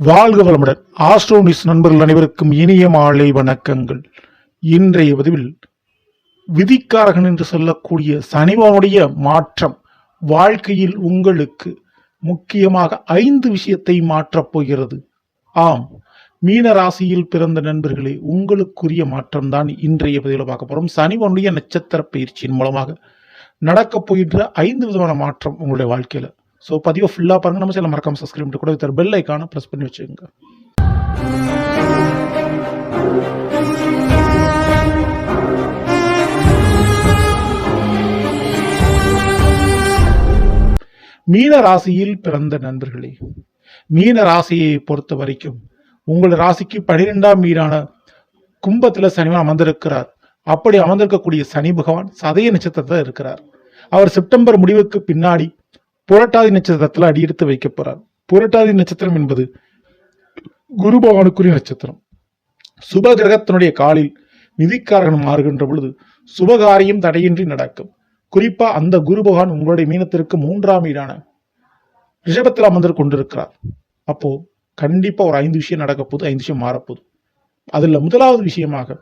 வாழ்க வளமுடன். ஆஸ்ட்ரோனிஸ் நண்பர்கள் அனைவருக்கும் இனிய மாலை வணக்கங்கள். இன்றைய பதிவில் விதிக்காரகன் என்று சொல்லக்கூடிய சனிவனுடைய மாற்றம் வாழ்க்கையில் உங்களுக்கு முக்கியமாக ஐந்து விஷயத்தை மாற்றப் போகிறது. ஆம் மீன ராசியில் பிறந்த நண்பர்களே உங்களுக்குரிய மாற்றம் தான் இன்றைய பதிவில் பார்க்க போறோம். சனிவனுடைய நட்சத்திர பயிற்சியின் மூலமாக நடக்கப் போகின்ற ஐந்து விதமான மாற்றம் உங்களுடைய வாழ்க்கையில் ஸோ பதிவை ஃபுல்லாக பாருங்க. நம்ம சேனல் மறக்காமல் சப்ஸ்கிரைப் பண்ணிட்டு கூட வித்தர் பெல் ஐக்கானை ப்ரெஸ் பண்ணி வச்சுக்கோங்க. மீன ராசியில் பிறந்த நண்பர்களே மீன ராசியை பொறுத்த வரைக்கும் உங்கள் ராசிக்கு பனிரெண்டாம் மீனான கும்பத்தில் சனிவன் அமர்ந்திருக்கிறார். அப்படி அமர்ந்திருக்கக்கூடிய சனி பகவான் சதய நட்சத்திரத்தில் இருக்கிறார். அவர் செப்டம்பர் முடிவுக்கு பின்னாடி புரட்டாதி நட்சத்திரத்தில் அடியெடுத்து வைக்க போறார். புரட்டாதி நட்சத்திரம் என்பது குரு பகவானுக்குரிய நட்சத்திரம். சுப கிரகத்தினுடைய காலில் நிதிக்காரகன் மாறுகின்ற பொழுது சுபகாரியம் தடையின்றி நடக்கும். குறிப்பா அந்த குரு பகவான் உங்களுடைய மீனத்திற்கு மூன்றாம் வீடான ரிஷபத்தில் அமர்ந்து கொண்டிருக்கிறார். அப்போ கண்டிப்பா ஒரு ஐந்து விஷயம் நடக்க போது ஐந்து விஷயம் மாறப்போகுது. அதுல முதலாவது விஷயமாக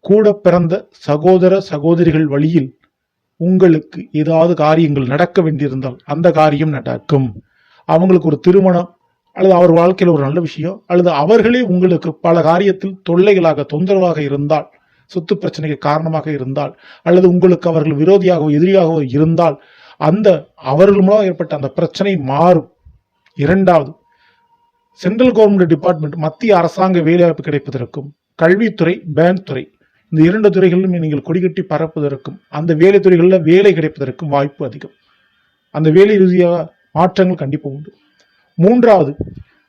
கூட பிறந்த சகோதர சகோதரிகள் வழியில் உங்களுக்கு ஏதாவது காரியங்கள் நடக்க வேண்டியிருந்தால் அந்த காரியம் நடக்கும். அவங்களுக்கு ஒரு திருமணம் அல்லது அவர் வாழ்க்கையில் ஒரு நல்ல விஷயம் அல்லது அவர்களே உங்களுக்கு பல காரியத்தில் தொல்லைகளாக தொந்தரவாக இருந்தால் சொத்து பிரச்சனைக்கு காரணமாக இருந்தால் அல்லது உங்களுக்கு அவர்கள் விரோதியாகவோ எதிரியாகவோ இருந்தால் அந்த அவர்கள் மூலம் ஏற்பட்ட அந்த பிரச்சனை மாறும். இரண்டாவது சென்ட்ரல் கவர்மெண்ட் டிபார்ட்மெண்ட் மத்திய அரசாங்க வேலைவாய்ப்பு கிடைப்பதற்கும் கல்வித்துறை பேங்க் துறை இந்த இரண்டு துறைகளிலும் நீங்கள் கொடிகட்டி பரப்புவதற்கும் அந்த வேலை துறைகளில் வேலை கிடைப்பதற்கும் வாய்ப்பு அதிகம். அந்த வேலை ரீதியாக மாற்றங்கள் கண்டிப்பாக உண்டு. மூன்றாவது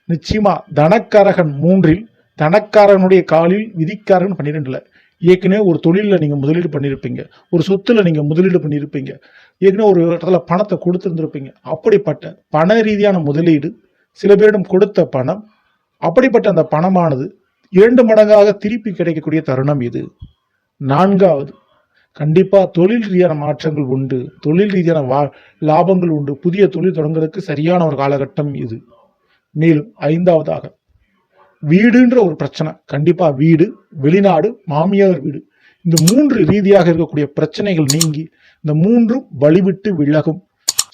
நிச்சயமா தனக்காரகன் மூன்றில் தனக்காரனுடைய காலில் விதிக்காரகன் பன்னிரெண்டுல. ஏற்கனவே ஒரு தொழிலில் நீங்கள் முதலீடு பண்ணியிருப்பீங்க ஒரு சொத்துல நீங்கள் முதலீடு பண்ணியிருப்பீங்க ஏற்கனவே ஒரு இடத்துல பணத்தை கொடுத்துருந்துருப்பீங்க. அப்படிப்பட்ட பண ரீதியான முதலீடு சில பேரிடம் கொடுத்த பணம் அப்படிப்பட்ட அந்த பணமானது இரண்டு மடங்காக திருப்பி கிடைக்கக்கூடிய தருணம் இது. நான்காவது கண்டிப்பா தொழில் ரீதியான மாற்றங்கள் உண்டு தொழில் ரீதியான வா லாபங்கள் உண்டு புதிய தொழில் தொடங்குறதுக்கு சரியான ஒரு காலகட்டம் இது. மேலும் ஐந்தாவதாக வீடுன்ற ஒரு பிரச்சனை கண்டிப்பா வீடு வெளிநாடு மாமியார் வீடு இந்த மூன்று ரீதியாக இருக்கக்கூடிய பிரச்சனைகள் நீங்கி இந்த மூன்றும் வழிவிட்டு விலகும்.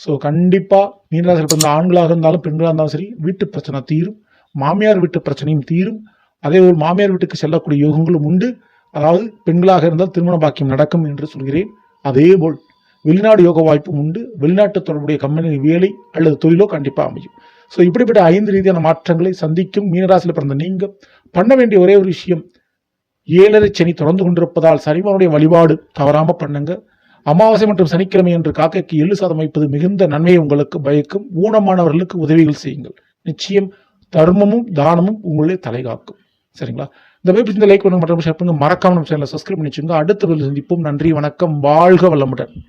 ஸோ கண்டிப்பா மீனராசியில் பிறந்த ஆண்களாக இருந்தாலும் பெண்களாக இருந்தாலும் சரி வீட்டு பிரச்சனை தீரும் மாமியார் வீட்டு பிரச்சனையும் தீரும் அதே போல் மாமியார் வீட்டுக்கு செல்லக்கூடிய யோகங்களும் உண்டு. அதாவது பெண்களாக இருந்தால் திருமண பாக்கியம் நடக்கும் என்று சொல்கிறேன். அதேபோல் வெளிநாடு யோக வாய்ப்பும் உண்டு. வெளிநாட்டு தொடர்புடைய கம்பெனி வேலை அல்லது தொழிலோ கண்டிப்பாக அமையும். ஸோ இப்படிப்பட்ட ஐந்து ரீதியான மாற்றங்களை சந்திக்கும் மீனராசியில் பிறந்த நீங்கள் பண்ண வேண்டிய ஒரே ஒரு விஷயம் ஏழரை சனி தொடர்ந்து கொண்டிருப்பதால் சனிவனுடைய வழிபாடு தவறாமல் பண்ணுங்க. அமாவாசை மற்றும் சனிக்கிழமை என்று காக்கைக்கு எள்ளு சாதம் வைப்பது மிகுந்த நன்மையை உங்களுக்கு பயக்கும். ஊனமானவர்களுக்கு உதவிகள் செய்யுங்கள். நிச்சயம் தர்மமும் தானமும் உங்களே தலைகாக்கும் சரிங்களா? இந்த மாதிரி இந்த லைக் பண்ணுங்க மற்றும் ஷேர் பண்ணுங்க. மறக்காம நம்ம சேனலை சப்ஸ்கிரைப் பண்ணி வச்சுங்க அடுத்த சந்திப்போம். நன்றி வணக்கம். வாழ்க வளமுடன்.